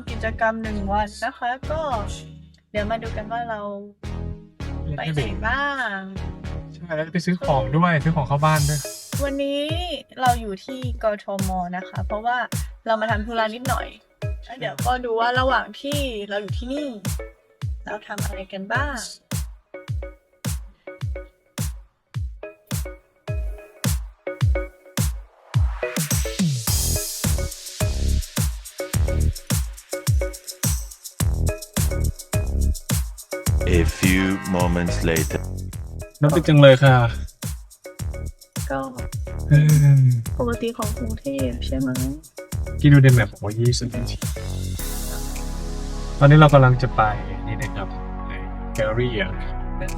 จะทำกิจกรรมหนึ่งวันนะคะ ก็เดี๋ยวมาดูกันว่าเราไปไหนบ้าง ใช่แล้วไปซื้อของด้วยซื้อของเข้าบ้านด้วย วันนี้เราอยู่ที่กทมนะคะ เพราะว่าเรามาทำธุระนิดหน่อยแล้วเดี๋ยวก็ดูว่าระหว่างที่เราอยู่ที่นี่ เราทำอะไรกันบ้าง A few moments later. น้ำติดจังเลยค่ะ ก็เออปกติของกรุงเทพใช่ไหมกินดูเดนแบบบอกว่ายี่สิบนาทีตอนนี้เรากำลังจะไปนี่นะครับในแกลเลอรี่อะ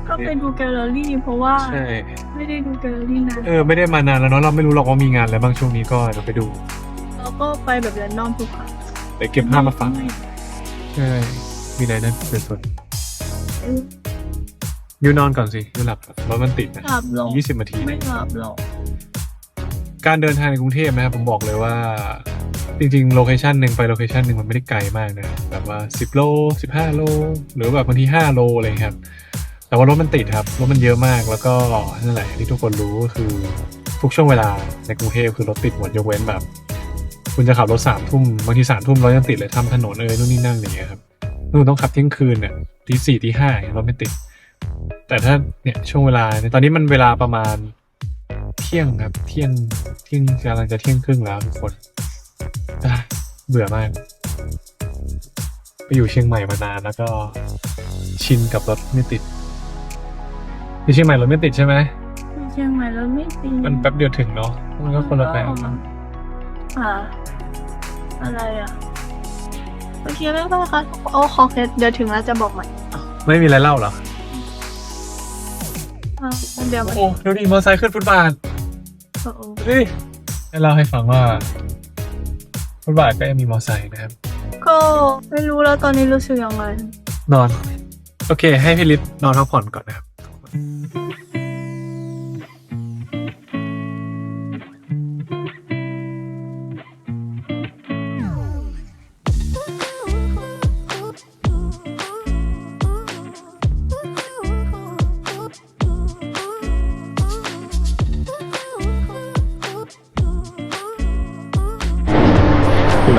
ก็ไปดูแกลเลอรี่ เพราะว่าใช่ ไม่ได้ดูแกลเลอรี่นานเออไม่ได้มานานแล้วเนาะเราไม่รู้หรอกว่ามีงานอะไรบ้างช่วงนี้ก็เดี๋ยวไปดูแล้วก็ไปแบบแรนดอมทุกครั้งเดี๋ยวเก็บภาพมาฟังใช่มีอะไรนั่นสวยเออๆ ยูนอนก่อนสิยูหลับก่อนรถมันติดนะหลับหรอกยี่สิบนาที ไม่หลับหรอกการเดินทางในกรุงเทพนะครับผมบอกเลยว่า จริงๆ โลเคชันหนึ่งไปโลเคชันหนึ่งมันไม่ได้ไกลมากนะแบบว่า 10 โล 15 โล หรือแบบบางที 5 โลอะไรอย่างเงี้ยครับ แต่ว่ารถมันติดครับ รถมันเยอะมากแล้วก็นั่นแหละที่ทุกคนรู้ก็คือทุกช่วงเวลาในกรุงเทพคือรถติดหมดยกเว้นแบบ คุณจะขับรถสามทุ่มบางทีสามทุ่มรถยังติดเลยทำถนนเอยนู่นนี่นั่นอย่างเงี้ยครับนู่นต้องขับเที่ยงคืนเนี่ยตีสี่ตีห้าอย่างเงี้ยรถไม่ติด แต่ถ้าเนี่ยช่วงเวลาเนี่ยตอนนี้มันเวลาประมาณเที่ยงครับ เที่ยงเที่ยงกำลังจะเที่ยงครึ่งแล้วทุกคนอะเบื่อมาก ไปอยู่เชียงใหม่มานานแล้วก็ชินกับรถไม่ติดที่เชียงใหม่รถไม่ติดใช่ไหมเชียงใหม่แล้วไม่ตีมันแป๊บเดียวถึงเนาะมันก็คนละแบบอ่าอะไรอะ โอเคไม่เป็นไรค่ะโอ้ขอเคสเดี๋ยวถึงแล้วจะบอกใหม่ไม่มีอะไรเล่าเหรออ่าเดี๋ยวมันโอ้ดูดิมอเตอร์ไซค์ขึ้นฟุตบาทโอ้โหดูดิให้เล่าให้ฟังว่า ฟุตบาทก็ยังมีมอเตอร์ไซค์นะครับ ก็ไม่รู้แล้วตอนนี้รู้สึกยังไง นอน โอเค ให้พี่ลิศนอนพักผ่อนก่อนนะครับ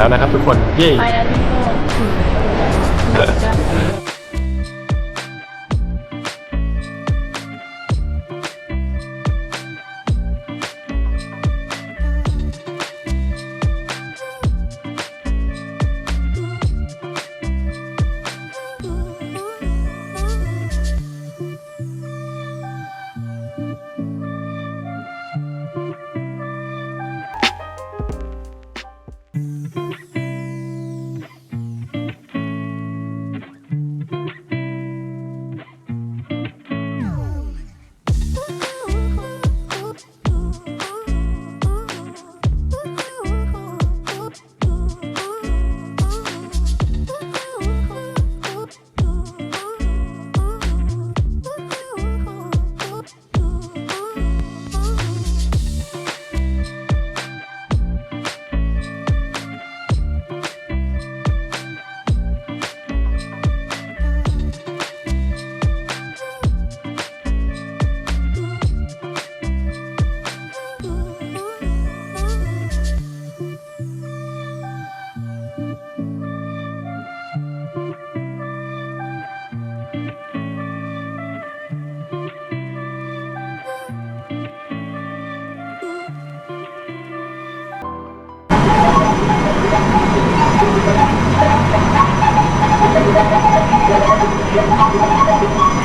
แล้วนะครับทุกคน เย้ ไปแล้วนี่ก็ Mm-hmm. Thank you.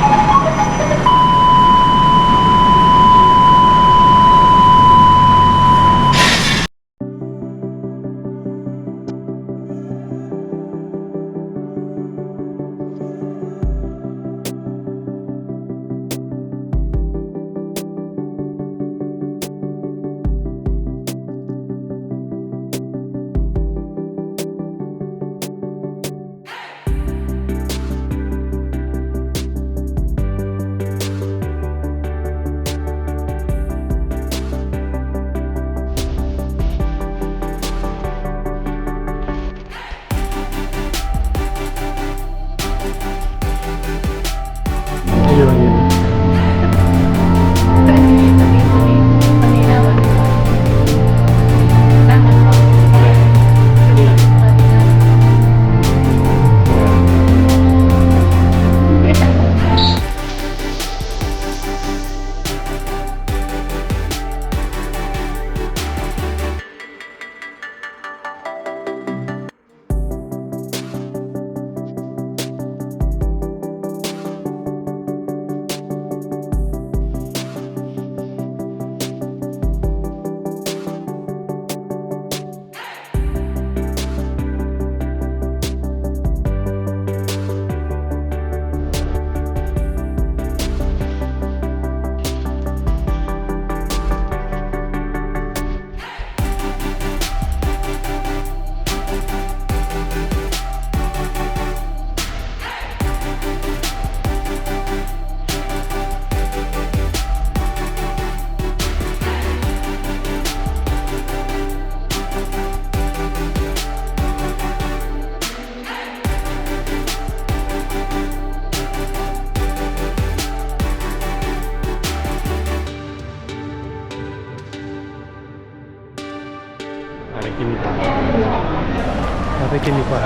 เราไปกินดีกว่า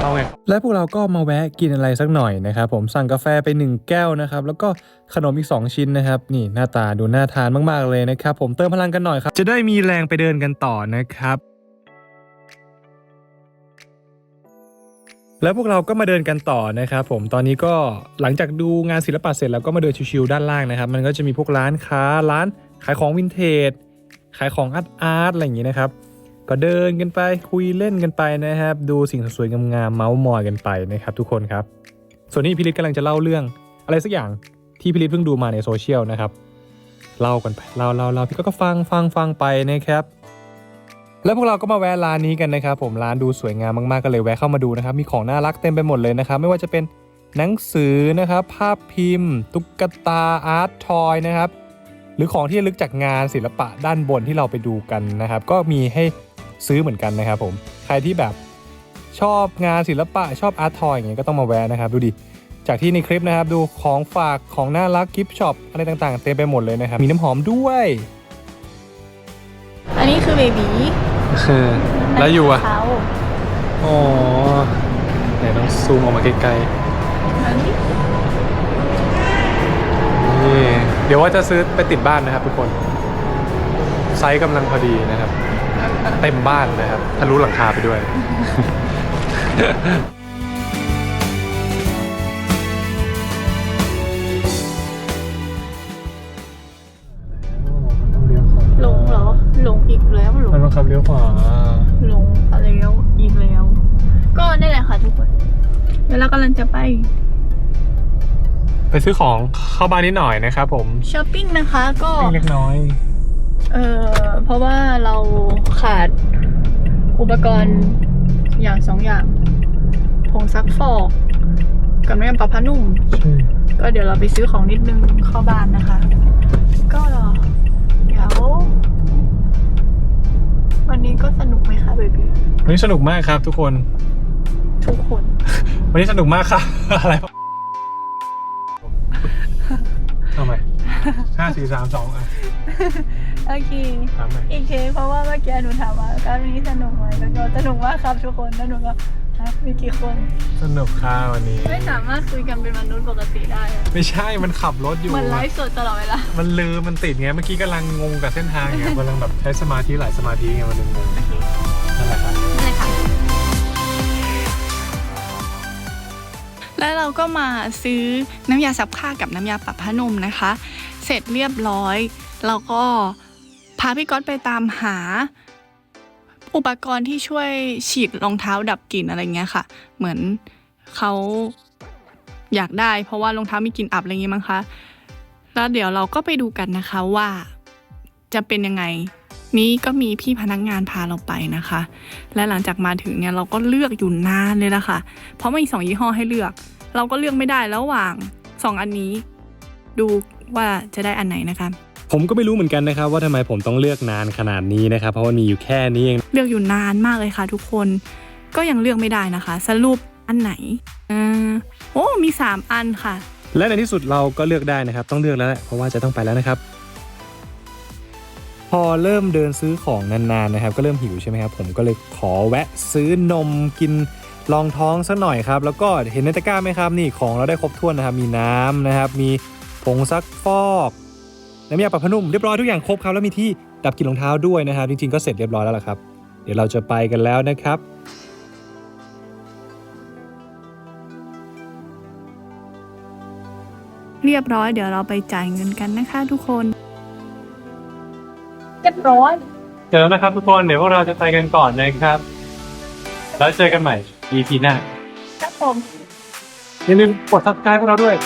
เอาไงและพวกเราก็มาแวะกินอะไรสักหน่อยนะครับผมสั่งกาแฟไป 1 แก้วนะครับแล้วก็ขนมอีก 2 ชิ้นนะครับ นี่หน้าตาดูน่าทานมากๆเลยนะครับ ผมเติมพลังกันหน่อยครับ จะได้มีแรงไปเดินกันต่อนะครับแล้วพวกเราก็มาเดินกันต่อนะครับผมตอนนี้ก็หลังจากดูงานศิลปะเสร็จแล้วก็มาเดินชิวๆด้านล่างนะครับ มันก็จะมีพวกร้านค้าร้านขายของวินเทจ ขายของอาร์ตอาร์ตอะไรอย่างนี้นะครับ ก็เดินกันไปคุยเล่นกันไปนะครับ ดูสิ่งสวยๆงามๆเมาส์มอยกันไปนะครับ ทุกคนครับ ส่วนนี้พี่ฤทธิ์กำลังจะเล่าเรื่อง อะไรสักอย่างที่พี่ฤทธิ์เพิ่งดูมาในโซเชียลนะครับเล่ากันไปเล่าเล่าเล่าพี่ก็ฟังฟังฟังไปนะครับแล้วพวกเราก็มาแวะร้านนี้กันนะครับผมร้านดูสวยงามมากๆก็เลยแวะเข้ามาดูนะครับ มีของน่ารักเต็มไปหมดเลยนะครับ ไม่ว่าจะเป็นหนังสือนะครับ ภาพพิมพ์ ตุ๊กตาอาร์ตทอยนะครับ หรือของที่ระลึกจากงานศิลปะด้านบนที่เราไปดูกันนะครับ ก็มีให้ซื้อเหมือนกันนะครับผมใครที่แบบชอบงานศิลปะชอบอาร์ตทอยอย่างเงี้ยก็ต้องมาแวะนะครับ ดูดิจากที่ในคลิปนะครับดูของฝากของน่ารักกิฟช็อปอะไรต่างๆ เต็มไปหมดเลยนะครับ มีน้ำหอมด้วย อันนี้คือเบบีแล้วอยู่อะเขาอ๋อไหนต้องซูมออกมาใกล้อันนี้ๆ เดี๋ยวว่าจะซื้อไปติดบ้านนะครับทุกคน ไซส์กำลังพอดีนะครับ เต็มบ้านนะครับทะลุหลังคาไปด้วย หลงเหรอหลงอีกแล้วหลงมันบังคับเลี้ยวขวาหลงอะไรแล้วอีกแล้ว ก็นี่แหละค่ะทุกคนเดี๋ยวเรากำลังจะไป ไปซื้อของเข้าบ้านนิดหน่อยนะครับผมช้อปปิ้งนะคะก็เล็กน้อย เออเพราะว่าเราขาดอุปกรณ์อย่างสองอย่างผงซักฟอกกับน้ำยาปรับผ้านุ่ม ก็เดี๋ยวเราไปซื้อของนิดนึงเข้าบ้านนะคะ ก็เดี๋ยววันนี้ก็สนุกไหมคะเบบีวันนี้สนุกมากครับทุกคน ทุกคน วันนี้สนุกมากครับอะไร หม่ห้าสี่สามสองอะโอเคถามใหม่อีกเคเพราะว่าเมื่อกี้หนูถามว่าการวันนี้สนุกไหมแล้วก็สนุกมากครับทุกคนแล้วหนูก็ฮะมีกี่คน สนุกค่ะวันนี้ ไม่สามารถคุยกันเป็นมนุษย์ปกติได้อะไม่ใช่มันขับรถอยู่เหมือนไลฟ์สดตลอดเวลา มันลืม มันติดไง เมื่อกี้กำลังงงกับเส้นทางไงกำลังแบบใช้สมาธิหลายสมาธิไงมันเลยงงนั่นแหละครับเลยค่ะ แล้วเราก็มาซื้อน้ำยาซับผ้ากับน้ำยาปรับผ้านุ่มนะคะ เสร็จเรียบร้อยเราก็พาพี่ก๊อตไปตามหา อุปกรณ์ที่ช่วยฉีดรองเท้าดับกลิ่นอะไรเงี้ยค่ะ เหมือนเขาอยากได้เพราะว่ารองเท้ามีกลิ่นอับอะไรเงี้ยมั้งคะ แล้วเดี๋ยวเราก็ไปดูกันนะคะว่าจะเป็นยังไง นี้ก็มีพี่พนักงานพาเราไปนะคะ และหลังจากมาถึงเนี่ยเราก็เลือกอยู่นานเลยละค่ะ เพราะมีสองยี่ห้อให้เลือก เราก็เลือกไม่ได้ระหว่างสองอันนี้ ดู ว่าจะได้อันไหนนะคะผมก็ไม่รู้เหมือนกันนะครับว่าทำไมผมต้องเลือกนานขนาดนี้นะครับ เพราะมันมีอยู่แค่นี้เองเลือกอยู่นานมากเลยค่ะ ทุกคนก็ยังเลือกไม่ได้นะคะ สรุปอันไหนอ่าโอ้มีสามอันค่ะ และในที่สุดเราก็เลือกได้นะครับ ต้องเลือกแล้วแหละเพราะว่าจะต้องไปแล้วนะครับ พอเริ่มเดินซื้อของนานๆนะครับ ก็เริ่มหิวใช่ไหมครับผมก็เลยขอแวะซื้อนมกินลองท้องสักหน่อยครับ แล้วก็เห็นในตะกร้าไหมครับนี่ของเราได้ครบถ้วนนะครับ มีน้ำนะครับ มี ผงซักฟอกน้ำยาปรับผ้านุ่มเรียบร้อยทุกอย่างครบครับแล้วมีที่ดับกลิ่นรองเท้าด้วยนะครับจริงๆก็เสร็จเรียบร้อยแล้วล่ะครับ เดี๋ยวเราจะไปกันแล้วนะครับเรียบร้อยเดี๋ยวเราไปจ่ายเงินกันนะคะทุกคน เรียบร้อยเจอแล้วนะครับทุกคนเดี๋ยวพวกเราจะไปกันก่อนนะครับ แล้วเจอกันใหม่ EP หน้าครับผมอย่าลืมกด subscribe พวกเราด้วย